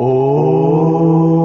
నా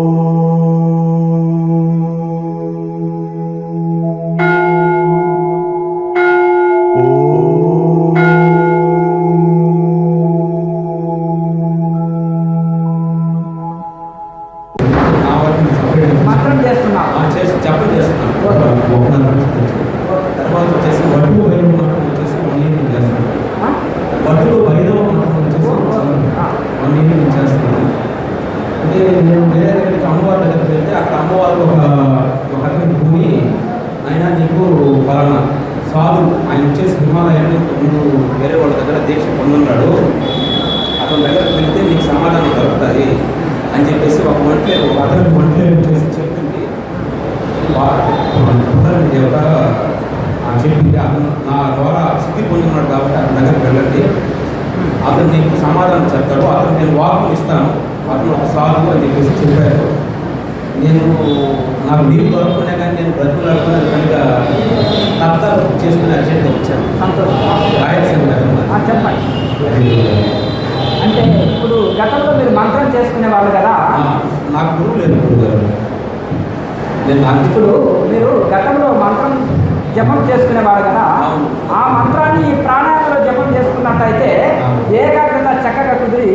గురువు గారు నేను ఇప్పుడు మీరు గతంలో మంత్రం జపం చేసుకునేవారు కదా అవును. ఆ మంత్రాన్ని ఈ ప్రాణాయామలో జపం చేసుకున్నట్టయితే. ఏకాగ్రత చక్కగా కుదిరి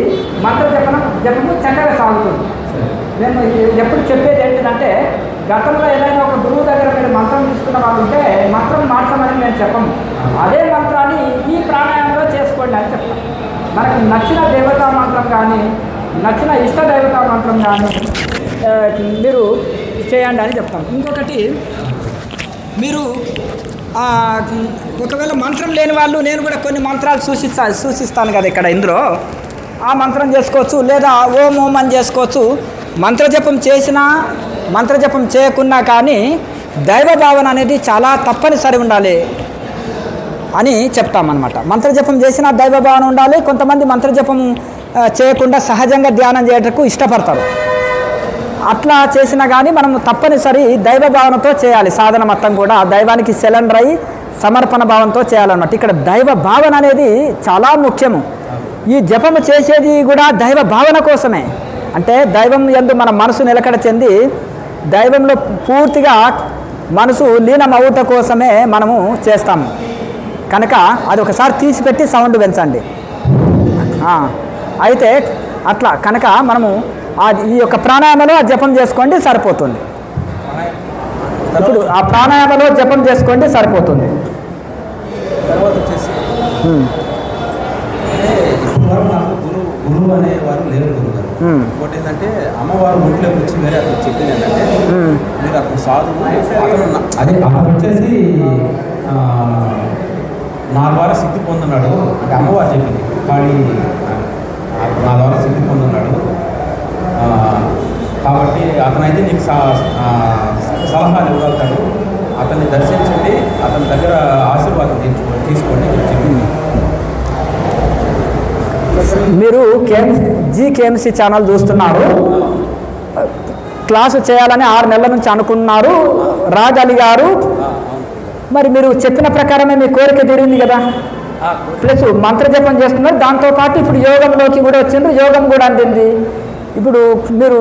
మంత్ర జపనం జపము చక్కగా సాగుతుంది. నేను ఎప్పుడు చెప్పేది ఏంటిదంటే గతంలో ఏదైనా ఒక గురువు దగ్గర మీరు మంత్రం తీసుకున్న వాళ్ళు ఉంటే మంత్రం మార్చమని నేను చెప్పను అదే మంత్రాన్ని ఈ ప్రాణాయామంలో చేసుకోండి అని చెప్తాను మనకు నచ్చిన దేవతా మంత్రం కానీ నచ్చిన ఇష్ట దేవతా మంత్రం కానీ మీరు చేయండి అని చెప్తాం. ఇంకొకటి మీరు ఒకవేళ మంత్రం లేని వాళ్ళు నేను కూడా కొన్ని మంత్రాలు సూచిస్తా సూచిస్తాను కదా ఇక్కడ ఇందులో. ఆ మంత్రం చేసుకోవచ్చు లేదా ఓం ఓం అని చేసుకోవచ్చు. మంత్రజపం చేసినా మంత్రజపం చేయకున్నా కానీ దైవ భావన అనేది చాలా తప్పనిసరి ఉండాలి అని చెప్తామన్నమాట. మంత్రజపం చేసినా దైవ భావన ఉండాలి. కొంతమంది మంత్రజపం చేయకుండా సహజంగా ధ్యానం చేయటకు ఇష్టపడతారు. అట్లా చేసినా కానీ మనం తప్పనిసరి దైవ భావనతో చేయాలి. సాధన మొత్తం కూడా దైవానికి సెలెండర్ అయి సమర్పణ భావంతో చేయాలన్నమాట. ఇక్కడ దైవ భావన అనేది చాలా ముఖ్యము. ఈ జపము చేసేది కూడా దైవ భావన కోసమే. అంటే దైవం ఎందు మన మనసు నిలకడ చెంది దైవంలో పూర్తిగా మనసు లీనం అవుట కోసమే మనము చేస్తాము కనుక అది ఒకసారి తీసిపెట్టి సౌండ్ పెంచండి. అయితే అట్లా కనుక మనము ఈ యొక్క ప్రాణాయామలో ఆ జపం చేసుకోండి సరిపోతుంది. ఇప్పుడు ఆ ప్రాణాయామలో జపం చేసుకోండి సరిపోతుంది. తర్వాత వచ్చేసి నాకు గురువు అనేవారు లేరు గురువు ఇంకోటి ఏంటంటే అమ్మవారు ఒంట్లోకి వచ్చి వేరే అక్కడ చెప్పింది ఏంటంటే మీరు అక్కడ సాధువు అతను అదే అక్కడ వచ్చేసి నా ద్వారా సిద్ధి పొందున్నాడు. అంటే అమ్మవారు చెప్పింది కానీ నా ద్వారా సిద్ధి పొందున్నాడు. అతనైతే నీకు సా ఆ, సలహాలు ఇవ్వగలుగుతాడు. అతన్ని దర్శించండి అతని దగ్గర ఆశీర్వాదం తీసుకోండి తీసుకోండి చెప్పింది. మీరు కేఎం జీ కేఎంసీ ఛానల్ చూస్తున్నారు. క్లాసు చేయాలని ఆరు నెలల నుంచి అనుకున్నారు. రాగలిగారు ఆ, అవును మరి మీరు చెప్పిన ప్రకారమే మీ కోరిక తీరింది కదా? ప్లస్ మంత్రజపం చేస్తున్నారు. దాంతోపాటు ఇప్పుడు యోగంలోకి కూడా వచ్చిండ్రు. యోగం కూడా అందింది. ఇప్పుడు మీరు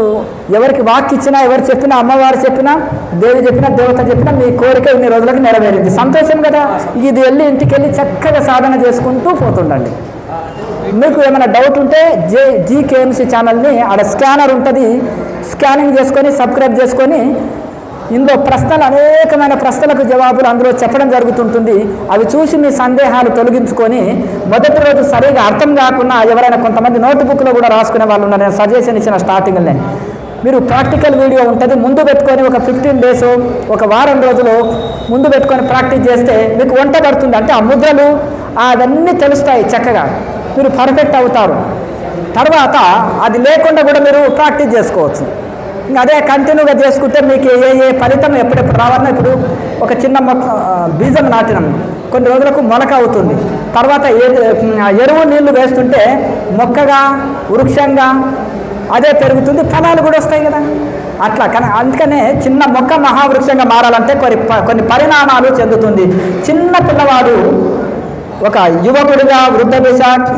ఎవరికి వాక్ ఇచ్చినా ఎవరు చెప్పినా అమ్మవారు చెప్పినా దేవి చెప్పినా దేవత చెప్పినా మీ కోరిక ఇన్ని రోజులకు నెరవేరింది. సంతోషం కదా? ఇది వెళ్ళి ఇంటికి వెళ్ళి చక్కగా సాధన చేసుకుంటూ పోతుండండి. మీకు ఏమైనా డౌట్ ఉంటే జే జీకేఎంసీ ఛానల్ని ఆడ స్కానర్ ఉంటుంది. స్కానింగ్ చేసుకొని సబ్స్క్రైబ్ చేసుకొని ఇందులో ప్రశ్నలు అనేకమైన ప్రశ్నలకు జవాబులు అందులో చెప్పడం జరుగుతుంటుంది. అవి చూసి మీ సందేహాలు తొలగించుకొని మొదటి రోజు సరిగా అర్థం కాకుండా ఎవరైనా కొంతమంది నోట్బుక్లో కూడా రాసుకునే వాళ్ళు ఉన్నారు. నేను సజెషన్ ఇచ్చిన స్టార్టింగ్లోనే మీరు ప్రాక్టికల్ వీడియో ఉంటుంది. ముందు పెట్టుకొని ఒక ఫిఫ్టీన్ డేస్ ఒక వారం రోజులు ముందు పెట్టుకొని ప్రాక్టీస్ చేస్తే మీకు వంట పడుతుంది. అంటే ఆ ముద్రలు అవన్నీ తెలుస్తాయి చక్కగా. మీరు పర్ఫెక్ట్ అవుతారు. తర్వాత అది లేకుండా కూడా మీరు ప్రాక్టీస్ చేసుకోవచ్చు. అదే కంటిన్యూగా చేసుకుంటే మీకు ఏ ఏ ఫలితం ఎప్పుడెప్పుడు రావాలన్నా ఇప్పుడు ఒక చిన్న మొక్క బీజం నాటినాం. కొన్ని రోజులకు మొలక అవుతుంది. తర్వాత ఏ- ఎరువు నీళ్ళు వేస్తుంటే మొక్కగా వృక్షంగా అదే పెరుగుతుంది ఫలాలు కూడా వస్తాయి కదా. అట్లా కానీ అందుకనే చిన్న మొక్క మహావృక్షంగా మారాలంటే కొన్ని ప- కొన్ని పరిణామాలు చెందుతుంది. చిన్న పిల్లవాడు ఒక యువకుడిగా వృద్ధ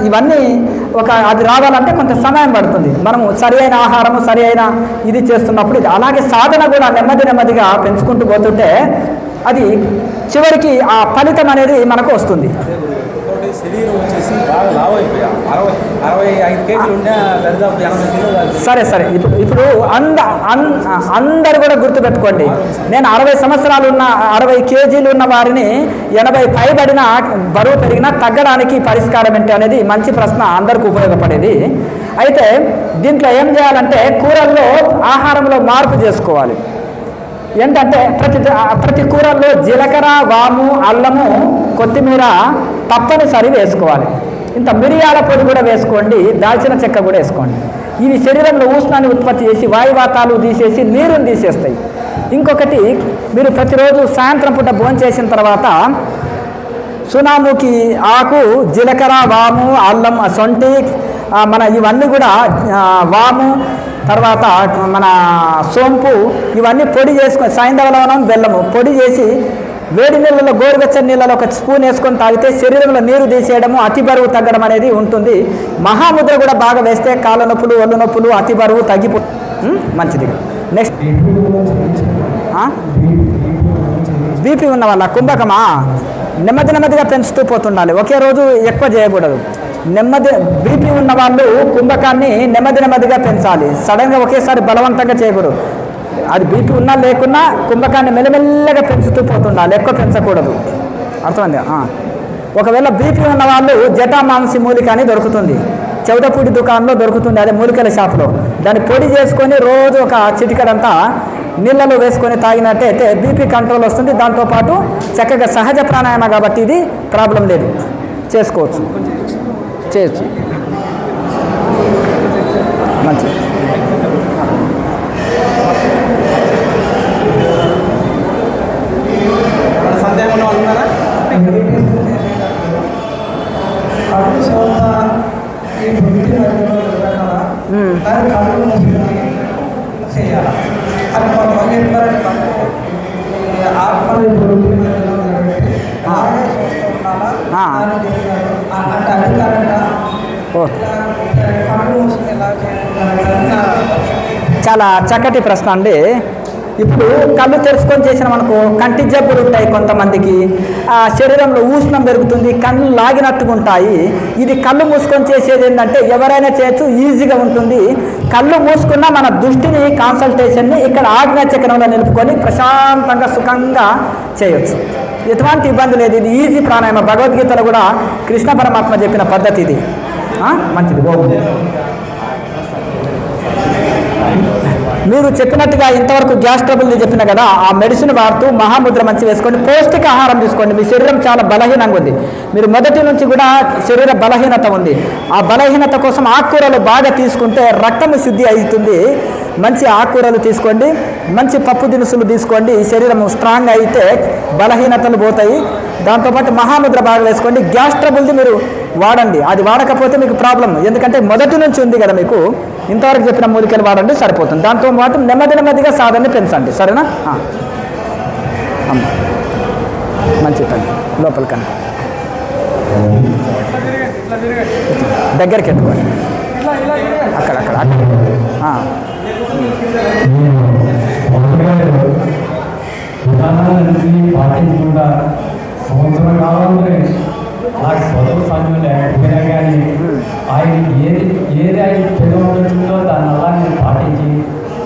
ఇవన్నీ ఒక అది రావాలంటే కొంత సమయం పడుతుంది. మనము సరి అయిన ఆహారము సరి అయిన ఇది చేస్తున్నప్పుడు ఇది అలాగే సాధన కూడా నెమ్మది నెమ్మదిగా పెంచుకుంటూ పోతుంటే అది చివరికి ఆ ఫలితం అనేది మనకు వస్తుంది. శరీరం వచ్చేసి బాగా లావ్ అయిపోయా. అరవై అరవై ఐదు కేజీలు ఉన్నా దరిదాపు ఎనభై కిలోలు సరే సరే. ఇప్పుడు ఇప్పుడు అంద అందరు కూడా గుర్తుపెట్టుకోండి. నేను అరవై సంవత్సరాలు ఉన్న అరవై కేజీలు ఉన్న వారిని ఎనభై పైబడిన బరువు పెరిగినా తగ్గడానికి పరిష్కారం ఏంటి అనేది మంచి ప్రశ్న అందరికి ఉపయోగపడేది. అయితే దీంట్లో ఏం చేయాలంటే కూరల్లో ఆహారంలో మార్పు చేసుకోవాలి. ఏంటంటే ప్రతి ప్రతి కూరల్లో జీలకర్ర వాము అల్లము కొత్తిమీర తప్పనిసరి వేసుకోవాలి. ఇంత మిరియాల పొడి కూడా వేసుకోండి దాల్చిన చెక్క కూడా వేసుకోండి. ఇవి శరీరంలో ఉష్ణాన్ని ఉత్పత్తి చేసి వాయువాతాలు తీసేసి నీరుని తీసేస్తాయి. ఇంకొకటి మీరు ప్రతిరోజు సాయంత్రం పూట భోంచేసిన తర్వాత సునాముకి ఆకు జీలకర్ర వాము అల్లం సొంటి మన ఇవన్నీ కూడా వాము తర్వాత మన సోంపు ఇవన్నీ పొడి చేసుకొని సాయంత్రం లవణం బెల్లము పొడి చేసి వేడి నీళ్ళలో గోరువెచ్చని నీళ్ళలో ఒక స్పూన్ వేసుకొని తాగితే శరీరంలో నీరు తీసేయడము అతి బరువు తగ్గడం అనేది ఉంటుంది. మహాముద్ర కూడా బాగా వేస్తే కాళ్ళ నొప్పులు ఒళ్ళు నొప్పులు అతి బరువు తగ్గిపో మంచిది. నెక్స్ట్ బీపీ ఉన్న వాళ్ళ కుంభకమా? నెమ్మది నెమ్మదిగా పెంచుతూ పోతుండాలి. ఒకే రోజు ఎక్కువ చేయకూడదు. నెమ్మది బీపీ ఉన్న వాళ్ళు కుంభకాన్ని నెమ్మది నెమ్మదిగా పెంచాలి. సడన్గా ఒకేసారి బలవంతంగా చేయకూడదు. అది బీపీ ఉన్నా లేకున్నా కుంభకాన్ని మెల్లమెల్లగా పెంచుతూ పోతుండాలి. ఎక్కువ పెంచకూడదు. అర్థమైంది? ఒకవేళ బీపీ ఉన్న వాళ్ళు జటామాంసి మూలిక అని దొరుకుతుంది. చెవిటపూడి దుకాణంలో దొరుకుతుంది. అదే మూలికల షాప్లో. దాన్ని పొడి చేసుకొని రోజు ఒక చిటికడంతా నీళ్ళలో వేసుకొని తాగినట్టయితే బీపీ కంట్రోల్ వస్తుంది. దాంతోపాటు చక్కగా సహజ ప్రాణాయామ కాబట్టి ఇది ప్రాబ్లం లేదు. చేసుకోవచ్చు. చేయొచ్చు మంచిది మన సందేహం ఉన్న వాళ్ళు ఉన్నారా కడుపు సోత ఈ బుద్ధి రకాల మ్మ్. దాన్ని కడుపు మూసుకొని చేయాలి అది కొంతమంది చెప్పారంటే కడుపు ఈ ఆత్మని బుద్ధి మధ్యలో నిలబెట్టి ఆ. అలాగే చూస్తూ ఉండాలా ఆ. దాన్ని చెప్పారు ఆ- అంటే అధికారంగా ఓ ఇలా కడుపు మూసుకొని ఎలా చేయాలి చాలా చక్కటి ప్రశ్న అండి. ఇప్పుడు కళ్ళు తెరుచుకొని చేసిన మనకు కంటి జబ్బులు ఉంటాయి కొంతమందికి. ఆ శరీరంలో ఉష్ణం పెరుగుతుంది కళ్ళు లాగినట్టుగా ఉంటాయి ఇది కళ్ళు మూసుకొని చేసేది ఏంటంటే ఎవరైనా చేయొచ్చు ఈజీగా ఉంటుంది. కళ్ళు మూసుకున్న మన దృష్టిని కాన్సల్టేషన్ని ఇక్కడ ఆజ్ఞా చక్రంలో నిలుపుకొని ప్రశాంతంగా సుఖంగా చేయొచ్చు. ఎటువంటి ఇబ్బంది లేదు. ఇది ఈజీ ప్రాణాయామ. భగవద్గీతలో కూడా కృష్ణ పరమాత్మ చెప్పిన పద్ధతి ఇది. మంచిది బాగుంది. మీరు చెప్పినట్టుగా ఇంతవరకు గ్యాస్ ట్రబుల్ చెప్పిన కదా ఆ మెడిసిన్ వాడుతూ మహాముద్ర మంచి వేసుకోండి పౌష్టిక ఆహారం తీసుకోండి మీ శరీరం చాలా బలహీనంగా ఉంది. మీరు మొదటి నుంచి కూడా శరీర బలహీనత ఉంది. ఆ బలహీనత కోసం ఆకుకూరలు బాగా తీసుకుంటే రక్తము శుద్ధి అవుతుంది. మంచి ఆకుకూరలు తీసుకోండి మంచి పప్పు దినుసులు తీసుకోండి ఈ శరీరం స్ట్రాంగ్ అయితే బలహీనతలు పోతాయి. దాంతోపాటు మహాముద్ర బాగా వేసుకోండి గ్యాస్ ట్రబుల్ది మీరు వాడండి. అది వాడకపోతే మీకు ప్రాబ్లం ఎందుకంటే మొదటి నుంచి ఉంది కదా మీకు. ఇంతవరకు చెప్పిన మూలికలు వాడండి సరిపోతుంది. దాంతో పాటు నెమ్మది నెమ్మదిగా సాధనని పెంచండి. సరేనా? మంచి పని. లోపల కనుక దగ్గరికి ఎత్తుకోండి. అక్కడ అక్కడ నేను ఆ. విధానాలన్నీ పాటించకుండా సంవత్సరం కావాలంటే నాకు చదువు సమయం లేకపోయినా కానీ ఆయన ఏది ఏది ఆయన చదవచ్చిందో దాన్ని అలా నేను పాటించి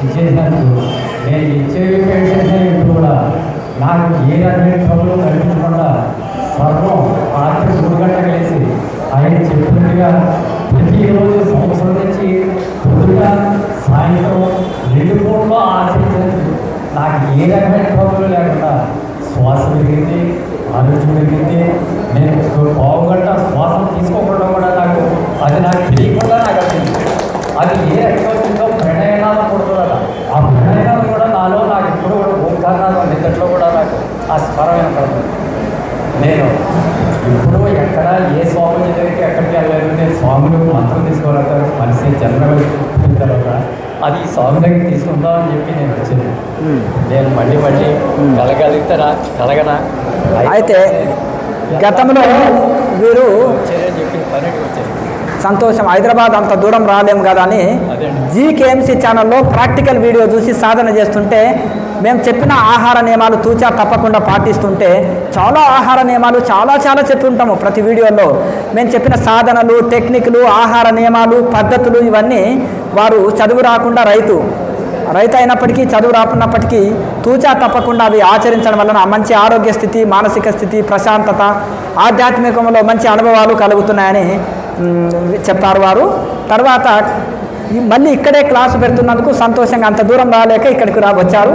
ఇచ్చేసినందుకు నేను ఇచ్చే పేషెంట్స్ కూడా నాకు ఏ రకమైన ట్రబుల్ కనిపించకుండా సర్వం రాత్రి మూడు గంటలకు వేసి ఆయన చెప్పినట్టుగా ప్రతిరోజు సంవత్సరం నుంచి పొద్దుగా సాయంత్రం రెండు పూటలో ఆశించినందుకు నాకు ఏ రకమైన ట్రబుల్ లేకుండా శ్వాస పెరిగింది ఆలోచన పెరిగింది. నేను ఒక పావు గంట శ్వాస తీసుకోకుండా కూడా నాకు అది నాకు తెలియకుండా నాకు వచ్చింది అది ఏ రకమైందో ప్రణయనాలు పుడుతుందట ఆ ప్రణయనాలు కూడా నాలో నాకు ఇప్పుడు కూడా ఓంకారాలు నిద్దట్లో కూడా నాకు ఆ స్వరం వినపడుతుంది నేను ఇప్పుడు ఎక్కడ ఏ స్వామి దగ్గరికి ఎక్కడికి వెళ్ళలేదు. నేను స్వామిని మంత్రం తీసుకోవాలంటారు మనిషి జన్మ తర్వాత అది ఈ స్వామి దగ్గరికి తీసుకుందామని చెప్పి నేను వచ్చింది. నేను మళ్ళీ మళ్ళీ కలగలుగుతారా కలగనా? అయితే గతంలో వీరు సంతోషం హైదరాబాద్ అంత దూరం రాలేము కదా అని జీకేఎంసీ ఛానల్లో ప్రాక్టికల్ వీడియో చూసి సాధన చేస్తుంటే మేము చెప్పిన ఆహార నియమాలు తూచా తప్పకుండా పాటిస్తుంటే చాలా ఆహార నియమాలు చాలా చాలా చెప్తుంటాము ప్రతి వీడియోలో. మేము చెప్పిన సాధనలు టెక్నిక్లు ఆహార నియమాలు పద్ధతులు ఇవన్నీ వారు చదువు రాకుండా రైతు రైతు అయినప్పటికీ చదువు రాకున్నప్పటికీ తూచా తప్పకుండా అవి ఆచరించడం వలన మంచి ఆరోగ్య స్థితి మానసిక స్థితి ప్రశాంతత ఆధ్యాత్మికంలో మంచి అనుభవాలు కలుగుతున్నాయని చెప్పారు వారు. తర్వాత మళ్ళీ ఇక్కడే క్లాసు పెడుతున్నందుకు సంతోషంగా అంత దూరం రాలేక ఇక్కడికి రా వచ్చారు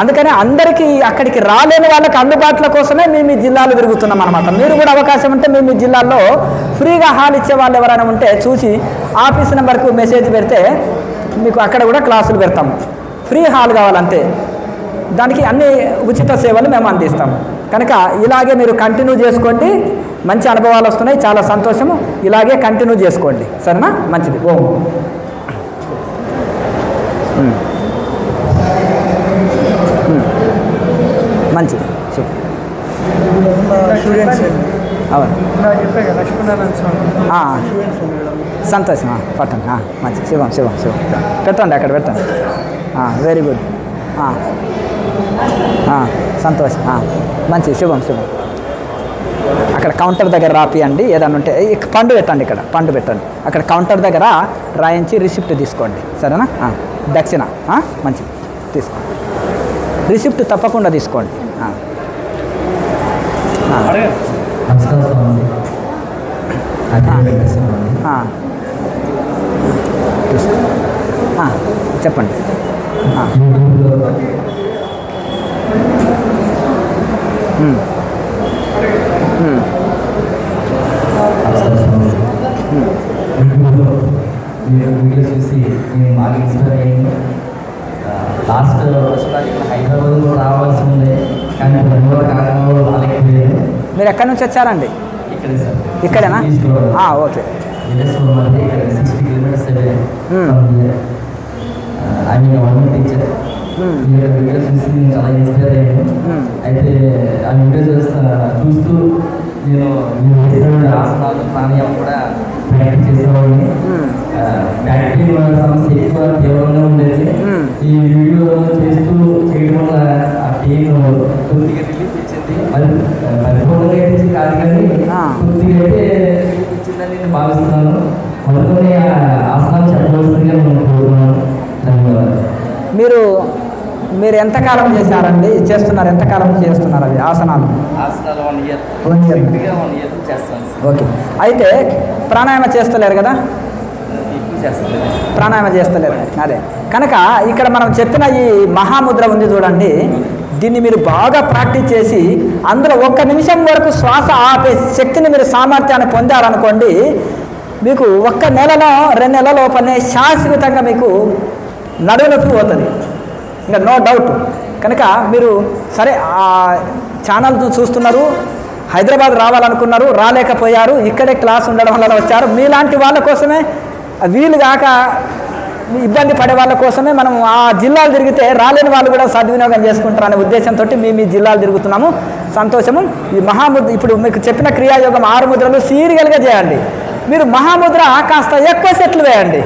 అందుకని అందరికీ అక్కడికి రాలేని వాళ్ళకి అందుబాటులో కోసమే మేము ఈ జిల్లాలు తిరుగుతున్నాం అనమాట మీరు కూడా అవకాశం ఉంటే మేము మీ జిల్లాల్లో ఫ్రీగా హాల్ ఇచ్చే వాళ్ళు ఎవరైనా ఉంటే చూసి ఆఫీస్ నెంబర్కు మెసేజ్ పెడితే మీకు అక్కడ కూడా క్లాసులు పెడతాము ఫ్రీ హాల్ కావాలంతే దానికి అన్ని ఉచిత సేవలు మేము అందిస్తాం. కనుక ఇలాగే మీరు కంటిన్యూ చేసుకోండి. మంచి అనుభవాలు వస్తున్నాయి. చాలా సంతోషము. ఇలాగే కంటిన్యూ చేసుకోండి. సరేనా? మంచిది. ఓ. మంచిది. స్టూడెంట్స్ అవును. సంతోషం. పట్టండి. మంచి శివం శివం శివం పెట్టండి అక్కడ పెట్టండి. వెరీ గుడ్ సంతోషం. మంచి శివం శివం అక్కడ కౌంటర్ దగ్గర రాపియండి. ఏదన్నా ఉంటే పండు పెట్టండి ఇక్కడ. పండు పెట్టండి. అక్కడ కౌంటర్ దగ్గర రాయించి రిసిప్ట్ తీసుకోండి. సరేనా? దక్షిణ. మంచిది. తీసుకోండి రిసిప్ట్ తప్పకుండా తీసుకోండి. ఆ. మీరు వీడియో చూసి నేను బాగా ఇన్స్పైర్ అయ్యాను లాస్ట్ హైదరాబాద్లో రావాల్సి ఉంది కానీ రెండు కాలంలో రాలేకపోయాను మీరు ఎక్కడి నుంచి వచ్చారండి? ఇక్కడే sir. ఇక్కడేనా? Okay. Sixty kilometres. I mean teacher video చూసి నేను చాలా ఇన్స్పైర్ అయ్యాను. అయితే ఆ వీడియో చూస్తా చూస్తూ నేను మీరు వేసిన ఆసనాలు ప్రాణాయామం కూడా ప్రాక్టీస్ చేసేవాడిని. ఫ్యాక్టరీ సమస్య ఎక్కువ తీవ్రంగా ఉండేది. ఈ వీడియో చేస్తూ చేయడం వల్ల ఆ రిలీఫ్ ఇచ్చింది మరి పరిపూర్ణంగా అయితే కాదు కానీ. కొద్దిగా అయితే రిలీఫ్ ఇచ్చిందని నేను భావిస్తున్నాను. ఆ ఆసనాలు చెప్పవలసిందిగా నేను కోరుతున్నాను. ధన్యవాదాలు. మీరు మీరు ఎంతకాలం చేశారండి? చేస్తున్నారు ఎంతకాలం చేస్తున్నారు అవి ఆసనాలు? ఆసనాలు one year year. One year చేస్తాను. ఓకే. అయితే ప్రాణాయామ చేస్తలేరు కదా? ప్రాణాయామ చేస్తలేదు. అదే. కనుక ఇక్కడ మనం చెప్పిన ఈ మహాముద్ర ఉంది చూడండి. దీన్ని మీరు బాగా ప్రాక్టీస్ చేసి అందులో ఒక్క నిమిషం వరకు శ్వాస ఆపే శక్తిని మీరు సామర్థ్యాన్ని పొందారనుకోండి మీకు ఒక్క నెలలో రెండు నెలల లోపలనే శాశ్వతంగా మీకు నడునొప్పి పోతుంది. ఇంకా నో డౌట్. కనుక మీరు సరే ఆ ఛానల్ చూస్తున్నారు హైదరాబాద్ రావాలనుకున్నారు రాలేకపోయారు ఇక్కడే క్లాస్ ఉండడం వల్ల వచ్చారు. మీలాంటి వాళ్ళ కోసమే వీలు కాక ఇబ్బంది పడే వాళ్ళ కోసమే మనం ఆ జిల్లాలు తిరిగితే రాలేని వాళ్ళు కూడా సద్వినియోగం చేసుకుంటారనే ఉద్దేశంతో మేము ఈ జిల్లాలు తిరుగుతున్నాము. సంతోషము. ఈ మహాముద్ర ఇప్పుడు మీకు చెప్పిన క్రియాయోగం ఆరు ముద్రలు సీరియల్గా చేయండి. మీరు మహాముద్ర కాస్త ఎక్కువ సెట్లు వేయండి.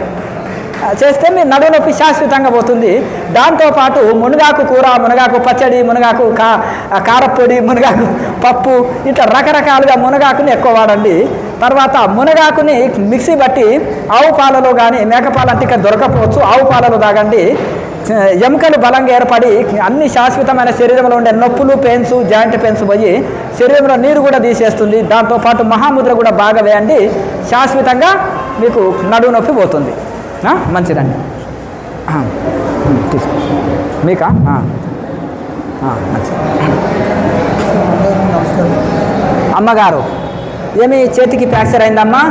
చేస్తే మీ నడువు నొప్పి శాశ్వతంగా పోతుంది. దాంతోపాటు మునగాకు కూర మునగాకు పచ్చడి మునగాకు కా కారపొడి కారప్పొడి మునగాకు పప్పు ఇట్లా రకరకాలుగా మునగాకుని ఎక్కువ వాడండి. తర్వాత మునగాకుని మిక్సీ బట్టి ఆవు పాలలో కానీ మేకపాలు అంటే ఇక్కడ దొరకపోవచ్చు. ఆవు పాలలో తాగండి. ఎముకలు బలంగా ఏర్పడి అన్ని శాశ్వతమైన శరీరంలో ఉండే నొప్పులు పెయిన్స్ జాయింట్ పెయిన్స్ పోయి శరీరంలో నీరు కూడా తీసేస్తుంది. దాంతోపాటు మహాముద్ర కూడా బాగా వేయండి. శాశ్వతంగా మీకు నడువు నొప్పి పోతుంది. మంచిదండి. తీసుకో. మీకా? మంచిది. అమ్మగారు. ఏమి చేతికి ఫ్రాక్చర్ అయిందమ్మా?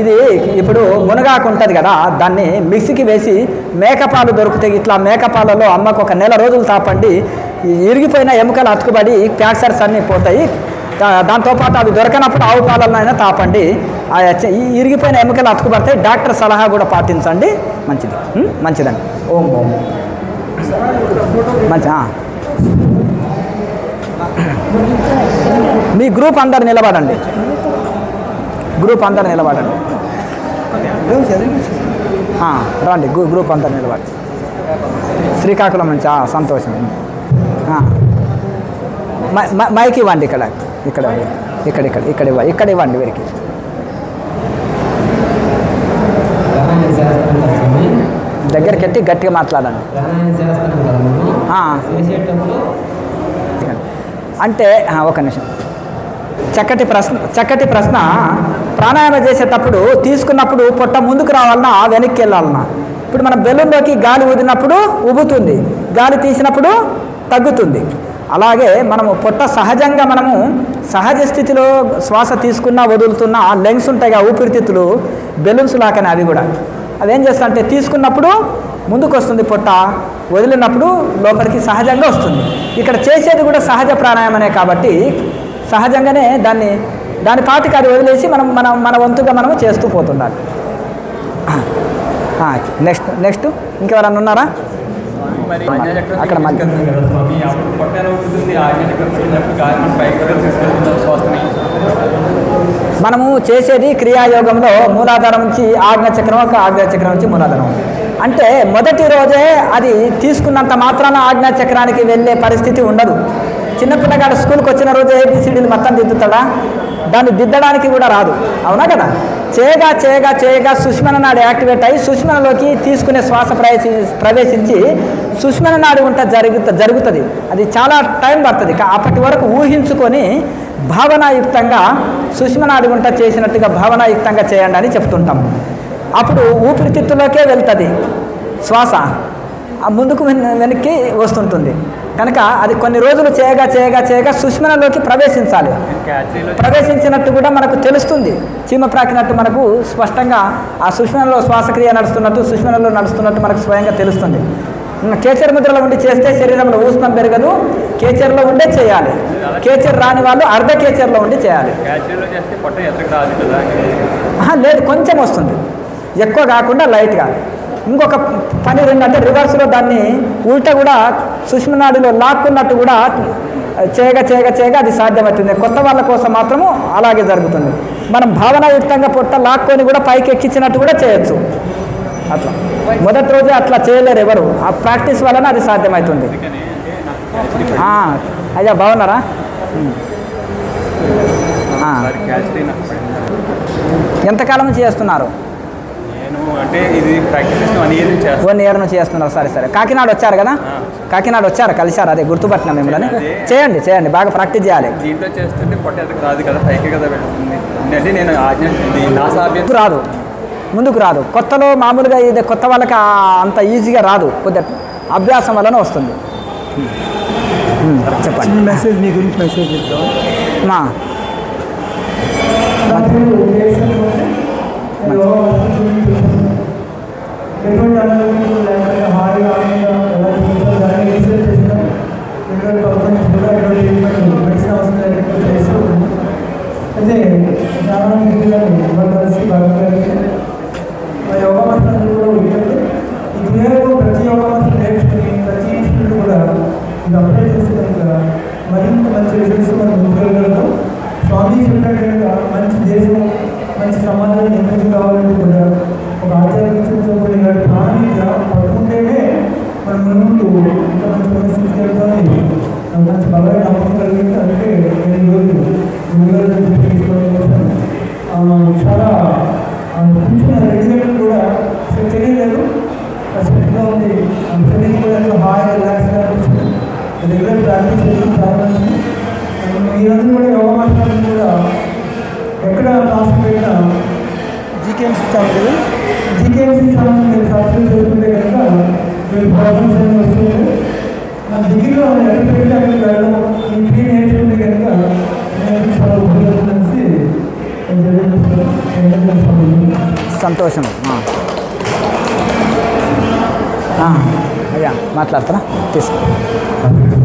ఇది ఇప్పుడు మునగాకు ఉంటుంది కదా దాన్ని మిక్సీకి వేసి మేకపాలు దొరుకుతాయి. ఇట్లా మేకపాలలో అమ్మకు ఒక నెల రోజులు తాపండి. ఇరిగిపోయిన ఎముకలు అతుకుబడి ఫ్రాక్చర్స్ అన్నీ పోతాయి. దాంతోపాటు అవి దొరకనప్పుడు ఆవు పాలనైనా తాపండి. ఈ ఇరిగిపోయిన ఎముకలు అతుకుబడతాయి డాక్టర్ సలహా కూడా పాటించండి. మంచిది. మంచిదండి. ఓం ఓం. మంచి మీ గ్రూప్ అందరు నిలబడండి. గ్రూప్ అందరు నిలబడండి. రండి గ్రూ- గ్రూప్ అంతా నిలబడి. శ్రీకాకుళం నుంచి సంతోషం. మైక్ ఇవ్వండి ఇక్కడ. ఇక్కడ ఇక్కడ ఇక్కడ ఇక్కడ ఇవ్వండి ఇక్కడ ఇవ్వండి వీరికి. ప్రాణాయామం చేస్తాను కదా స్వామి దగ్గరికి ఎట్టి గట్టిగా మాట్లాడండి ప్రాణాయామం చేస్తాను కదా మనం ఆ, చేసేటప్పుడు అంటే ఒక నిమిషం. చక్కటి ప్రశ్న చక్కటి ప్రశ్న. ప్రాణాయామం చేసేటప్పుడు తీసుకున్నప్పుడు పొట్ట ముందుకు రావాలన్నా వెనక్కి వెళ్ళాలన్నా. ఇప్పుడు మనం బెలూన్లోకి గాలి ఊదినప్పుడు ఉబుతుంది గాలి తీసినప్పుడు తగ్గుతుంది. అలాగే మనము పొట్ట సహజంగా మనము సహజ స్థితిలో శ్వాస తీసుకున్నా వదులుతున్న ఆ లెంగ్స్ ఉంటాయి ఊపిరితిత్తులు బెలూన్స్ లాకనే అవి కూడా. అదేం చేస్తా అంటే తీసుకున్నప్పుడు ముందుకు వస్తుంది పొట్ట వదిలినప్పుడు లోపలికి సహజంగా వస్తుంది. ఇక్కడ చేసేది కూడా సహజ ప్రాణాయామనే కాబట్టి సహజంగానే దాన్ని దాని పాటికి అది వదిలేసి మనం మనం మన వంతుగా మనము చేస్తూ పోతుండాలి. నెక్స్ట్ నెక్స్ట్ ఇంకెవరన్నా ఉన్నారా? అక్కడ మధ్య మనము చేసేది క్రియాయోగంలో మూలాధారం నుంచి ఆజ్ఞాచక్రం ఒక ఆజ్ఞాచక్రం నుంచి మూలాధారం. అంటే మొదటి రోజే అది తీసుకున్నంత మాత్రాన ఆజ్ఞాచక్రానికి వెళ్ళే పరిస్థితి ఉండదు. చిన్నపిల్లగాడు స్కూల్కి వచ్చిన రోజే ఏబిసిడీలు మొత్తం దిద్దుతాడా? దాన్ని దిద్దడానికి కూడా రాదు. అవునా కదా? చేయగా చేయగా చేయగా సుష్మన నాడు యాక్టివేట్ అయ్యి సుష్మనలోకి తీసుకునే శ్వాస ప్రవేశి ప్రవేశించి సుష్మన నాడు ఉంట జరుగు జరుగుతుంది. అది చాలా టైం పడుతుంది. అప్పటి వరకు ఊహించుకొని భావనాయుక్తంగా సుష్మనాడి వంట చేసినట్టుగా భావనాయుక్తంగా చేయండి అని చెప్తుంటాం. అప్పుడు ఊపిరితిత్తులోకే వెళ్తుంది శ్వాస. ఆ ముందుకు వెన్- వెనక్కి వస్తుంటుంది. కనుక అది కొన్ని రోజులు చేయగా చేయగా చేయగా సుష్మనలోకి ప్రవేశించాలి. ప్రవేశించినట్టు కూడా మనకు తెలుస్తుంది. చీమ ప్రాకినట్టు మనకు స్పష్టంగా ఆ సుష్మనలో శ్వాసక్రియ నడుస్తున్నట్టు సుష్మనలో నడుస్తున్నట్టు మనకు స్వయంగా తెలుస్తుంది. కేచర్ ముద్రలో ఉండి చేస్తే శరీరంలో ఊష్ణం పెరగదు. కేచర్లో ఉండే చేయాలి. కేచర్ రాని వాళ్ళు అర్ధ కేచర్లో ఉండి చేయాలి. లేదు కొంచెం వస్తుంది. ఎక్కువ కాకుండా లైట్గా ఇంకొక పని ఏంటంటే రివర్స్లో దాన్ని ఉల్టా కూడా సుష్మనాడిలో లాక్కున్నట్టు కూడా చేయగా చేయగా చేయగా అది సాధ్యమవుతుంది. కొత్త వాళ్ళ కోసం మాత్రము అలాగే జరుగుతుంది. మనం భావనాయుక్తంగా పొట్ట లాక్కొని కూడా పైకి ఎక్కించినట్టు కూడా చేయొచ్చు. అట్లా. మొదటి రోజే అట్లా చేయలేరు ఎవరు. ఆ ప్రాక్టీస్ వలన అది సాధ్యమవుతుంది. అంటే అయ్యా బాగున్నారా. ఎంతకాలం చేస్తున్నారు? నేను అంటే ఇది ప్రాక్టీస్ వన్ ఇయర్ నుంచి చేస్తాను వన్ ఇయర్ నుంచి చేస్తున్నారు. సరే సరే. కాకినాడ వచ్చారు కదా. కాకినాడ వచ్చారు? కలిశారు? అదే గుర్తుపట్టిన మిమ్మల్ని. చేయండి చేయండి. బాగా ప్రాక్టీస్ చేయాలి. దీంట్లో చేస్తుంటే రాదు కదా పైకి కదా వెళ్తుంది. అంటే నేను ఆజ్ఞ రాదు. ముందుకు రాదు. కొత్తలో మామూలుగా ఇది కొత్త వాళ్ళకి అంత ఈజీగా రాదు. కొద్దిగా అభ్యాసం వలన వస్తుంది. చెప్పండి. మెసేజ్ మీ గురించి మెసేజ్ చెప్తాం మా. ఎటువంటి మాట్లాడతారా తీసుకో ఆ.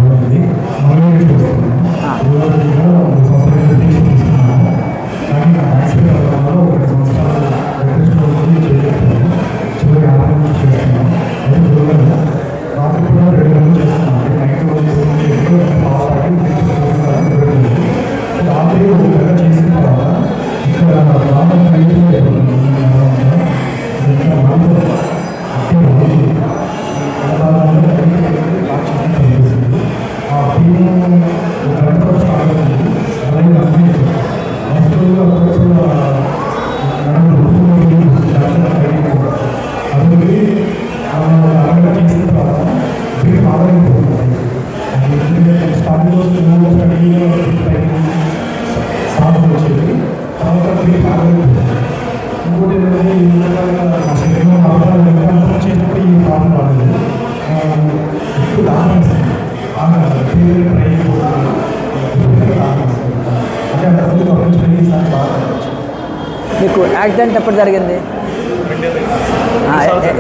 యాక్సిడెంట్ ఎప్పుడు జరిగింది?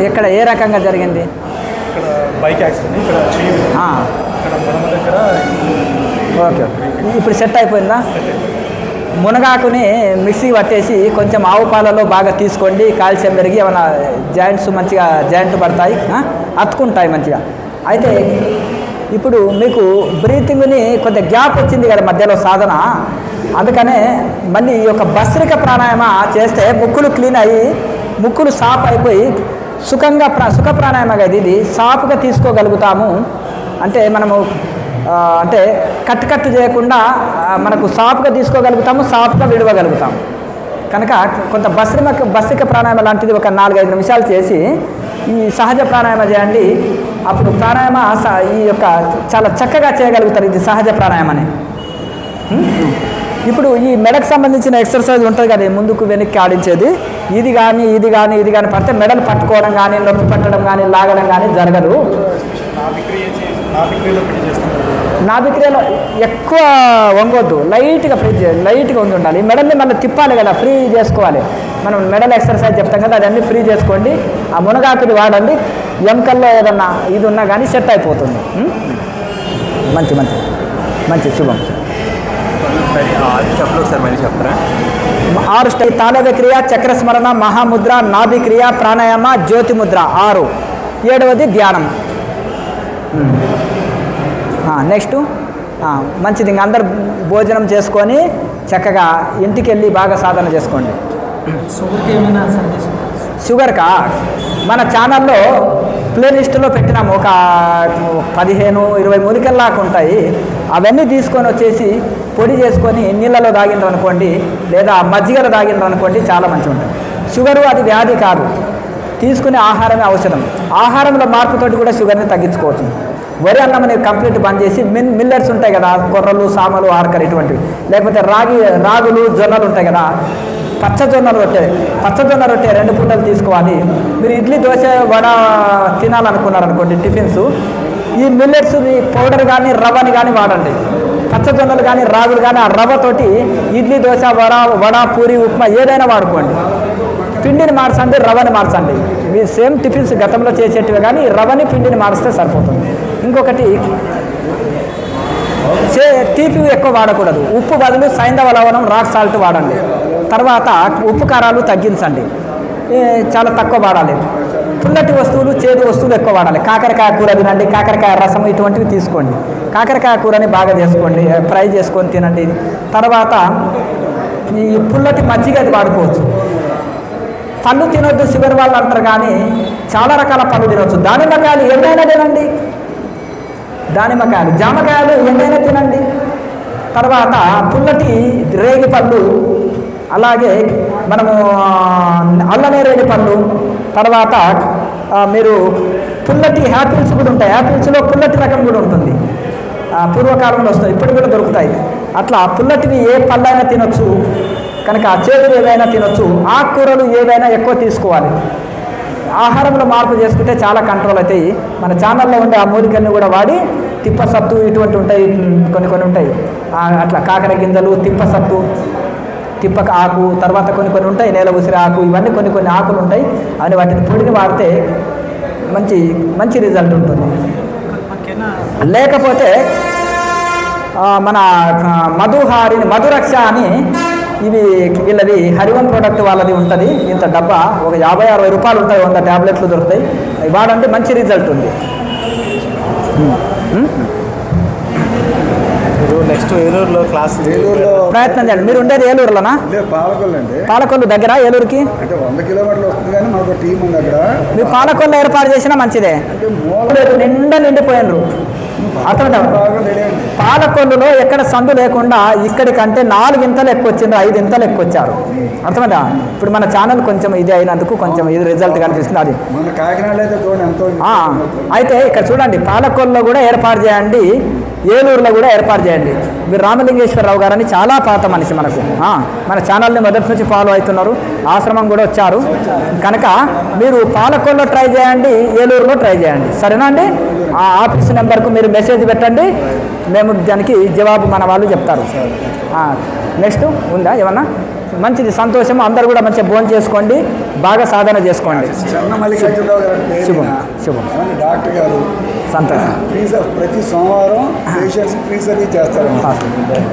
ఎక్కడ ఏ రకంగా జరిగింది? ఇక్కడ బైక్ యాక్సిడెంట్ ఇక్కడ ఇక్కడ దగ్గర ఓకే. ఇప్పుడు సెట్ అయిపోయిందా? మునగాకుని మిక్సీ పట్టేసి కొంచెం ఆవు పాలలో బాగా తీసుకోండి కాల్షియం పెరిగి ఏమైనా జాయింట్స్ మంచిగా జాయింట్ పడతాయి? అతుకుంటాయి మంచిగా. అయితే ఇప్పుడు మీకు బ్రీతింగ్ని కొంత గ్యాప్ వచ్చింది కదా మధ్యలో సాధన. అందుకనే మళ్ళీ ఈ యొక్క భస్త్రిక ప్రాణాయామ చేస్తే ముక్కులు క్లీన్ అయ్యి ముక్కులు సాఫ్ అయిపోయి సుఖంగా ప్రా సుఖ ప్రాణాయామ కదా ఇది సాఫ్గా తీసుకోగలుగుతాము. అంటే మనము అంటే కట్ కట్టు చేయకుండా మనకు సాఫ్గా తీసుకోగలుగుతాము సాఫ్గా విడవగలుగుతాము. కనుక కొంత బస్రిమ బస్రిక ప్రాణాయామ లాంటిది ఒక నాలుగైదు నిమిషాలు చేసి ఈ సహజ ప్రాణాయామ చేయండి. అప్పుడు ప్రాణాయామ ఈ యొక్క చాలా చక్కగా చేయగలుగుతారు ఇది సహజ ప్రాణాయామని. ఇప్పుడు ఈ మెడకు సంబంధించిన ఎక్సర్సైజ్ ఉంటుంది కదా ముందుకు వెనక్కి ఆడించేది. ఇది కానీ ఇది కానీ ఇది కానీ పడితే మెడలు పట్టుకోవడం కానీ నొప్పి పట్టడం కానీ లాగడం కానీ జరగదు. నా నాభిక్రియలో ఎక్కువ వంగొద్దు. లైట్గా ఫ్రీ లైట్గా వంగి ఉండాలి. ఈ మెడల్ని మనం తిప్పాలి కదా ఫ్రీ చేసుకోవాలి. మనం మెడల్ ఎక్సర్సైజ్ చెప్తాం కదా అదన్నీ ఫ్రీ చేసుకోండి. ఆ మునగాకుని వాడండి. ఎంకల్లో ఏదన్నా ఇది ఉన్నా కానీ సెట్ అయిపోతుంది. మంచి మంచి. మంచి శుభం. స్టెప్లో ఒకసారి మళ్ళీ చెప్తారా? ఆరు స్టై తాళవ క్రియ చక్రస్మరణ మహాముద్ర నాభి క్రియ ప్రాణాయామ జ్యోతి ముద్ర ఆరు. ఏడవది ధ్యానం. నెక్స్ట్. మంచిది ఇంక అందరు భోజనం చేసుకొని చక్కగా ఇంటికి వెళ్ళి బాగా సాధన చేసుకోండి. షుగర్కి ఏమైనా సందేశం షుగర్కా? మన ఛానల్లో ప్లేలిస్టులో పెట్టినాము. ఒక పదిహేను ఇరవై మూలికల్లాగా ఉంటాయి. అవన్నీ తీసుకొని వచ్చేసి పొడి చేసుకొని నీళ్ళలో తాగినారు అనుకోండి లేదా మజ్జిగలో తాగినారు అనుకోండి చాలా మంచిగా ఉంటుంది షుగరు అది వ్యాధి కాదు. తీసుకునే ఆహారమే అవసరం ఆహారంలో మార్పుతోటి కూడా షుగర్ని తగ్గించుకోవచ్చు. వరి అన్నం అనేది కంప్లీట్ బంద్ చేసి మిన్ మిల్లెట్స్ ఉంటాయి కదా కొర్రలు సామలు ఆర్కర్ ఇటువంటివి. లేకపోతే రాగి రాగులు జొన్నలు ఉంటాయి కదా పచ్చజొన్న రొట్టె పచ్చజొన్న రొట్టె రెండు పూటలు తీసుకోవాలి. మీరు ఇడ్లీ దోశ వడ తినాలనుకున్నారనుకోండి టిఫిన్స్ ఈ మిల్లెట్స్ పౌడర్ కానీ రవ్వని కానీ వాడండి. పచ్చజొన్నలు కానీ రాగులు కానీ ఆ రవ్వతోటి ఇడ్లీ దోశ వడ వడ పూరి ఉప్మా ఏదైనా వాడుకోండి. పిండిని మార్చండి రవ్వని మార్చండి. మీ సేమ్ టిఫిన్స్ గతంలో చేసేటివి కానీ రవ్వని పిండిని మారిస్తే సరిపోతుంది. ఇంకొకటి చే తీపి ఎక్కువ వాడకూడదు. ఉప్పు బదులు సైంధవ లవణం రాక్ సాల్ట్ వాడండి. తర్వాత ఉప్పు కారాలు తగ్గించండి చాలా తక్కువ వాడాలి. పుల్లటి వస్తువులు చేదు వస్తువులు ఎక్కువ వాడాలి. కాకరకాయ కూర తినండి కాకరకాయ రసం ఇటువంటివి తీసుకోండి. కాకరకాయ కూరని బాగా చేసుకోండి ఫ్రై చేసుకొని తినండి. తర్వాత ఈ పుల్లటి మజ్జిగ అది వాడుకోవచ్చు. పళ్ళు తినొద్దు షుగర్ వాళ్ళు అంటారు కానీ చాలా రకాల పళ్ళు తినొచ్చు. దానిమ్మకాయలు ఏమైనా తినండి. దానిమ్మకాయలు జామకాయలు ఎన్నైనా తినండి. తర్వాత పుల్లటి రేగి పళ్ళు అలాగే మనము ఆ, అల్లనేరేడి పళ్ళు తర్వాత మీరు పుల్లటి యాపిల్స్ కూడా ఉంటాయి. యాపిల్స్లో పుల్లటి రకం కూడా ఉంటుంది. పూర్వకాలంలో వస్తాయి ఇప్పుడు కూడా దొరుకుతాయి. అట్లా పుల్లటివి ఏ పళ్ళైనా తినొచ్చు. కనుక చేతులు ఏవైనా తినొచ్చు. ఆకుకూరలు ఏవైనా ఎక్కువ తీసుకోవాలి. ఆహారంలో మార్పు చేసుకుంటే చాలా కంట్రోల్ అవుతాయి. మన ఛానల్లో ఉండే ఆ మూలికల్ని కూడా వాడి తిప్పసత్తు ఇటువంటి ఉంటాయి కొన్ని కొన్ని ఉంటాయి. అట్లా కాకర గింజలు తిప్పసత్తు తిప్పక ఆకు తర్వాత కొన్ని కొన్ని ఉంటాయి నేల ఉసిరి ఆకు ఇవన్నీ కొన్ని కొన్ని ఆకులు ఉంటాయి. అని వాటిని పొడిని వాడితే మంచి మంచి రిజల్ట్ ఉంటుంది. లేకపోతే మన మధుహారిని మధురక్ష అని ఇవి వీళ్ళది హరివన్ ప్రోడక్ట్ వాళ్ళది ఉంటుంది. ఇంత డబ్బా ఒక యాభై అరవై రూపాయలు ఉంటాయి వంద ట్యాబ్లెట్లు దొరుకుతాయి. వాడంటే మంచి రిజల్ట్ ఉంది. నెక్స్ట్ ఏలూరులో క్లాస్ ఏలూరులో ప్రయత్నం చేయండి. మీరు ఉండేది ఏలూరులోనా? పాలకొల్లు అండి. పాలకొల్లు దగ్గర ఏలూరుకి? అంటే వంద కిలోమీటర్లు వస్తుంది కానీ మనకు టీం ఉంది అక్కడ. మీరు పాలకొల్లు ఏర్పాటు చేసినా మంచిదే. నిండా నిండిపోయినరు. అర్థం పాలకొల్లులో ఎక్కడ సందు లేకుండా ఇక్కడికంటే నాలుగు ఇంతలు ఎక్కువ వచ్చిండ్రు ఐదు ఇంతలు ఎక్కువ వచ్చారు అర్థమైందా? ఇప్పుడు మన ఛానల్ కొంచెం ఇది అయినందుకు కొంచెం ఇది రిజల్ట్ కనిపిస్తుంది అది. అయితే చూడండి ఎంతో ఆ, అయితే ఇక్కడ చూడండి పాలకొల్లో కూడా ఏర్పాటు చేయండి. ఏలూరులో కూడా ఏర్పాటు చేయండి. మీరు రామలింగేశ్వరరావు గారని చాలా పాత మనిషి మనకు. మన ఛానల్ని మొదటి నుంచి ఫాలో అవుతున్నారు. ఆశ్రమం కూడా వచ్చారు. కనుక మీరు పాలకొల్లో ట్రై చేయండి ఏలూరులో ట్రై చేయండి. సరేనా అండి? ఆ ఆఫీస్ నెంబర్కు మీరు మెసేజ్ పెట్టండి. మేము దానికి జవాబు మన వాళ్ళు చెప్తారు. నెక్స్ట్ ఉందా ఏమన్నా? మంచిది సంతోషం అందరు కూడా మంచిగా భోజనం చేసుకోండి. బాగా సాధన చేసుకోండి. శుభం. శుభం. డాక్టర్ గారు? సంతోషం ప్రతి సోమవారం పేషెంట్స్ ఫ్రీ సర్వీస్ చేస్తారు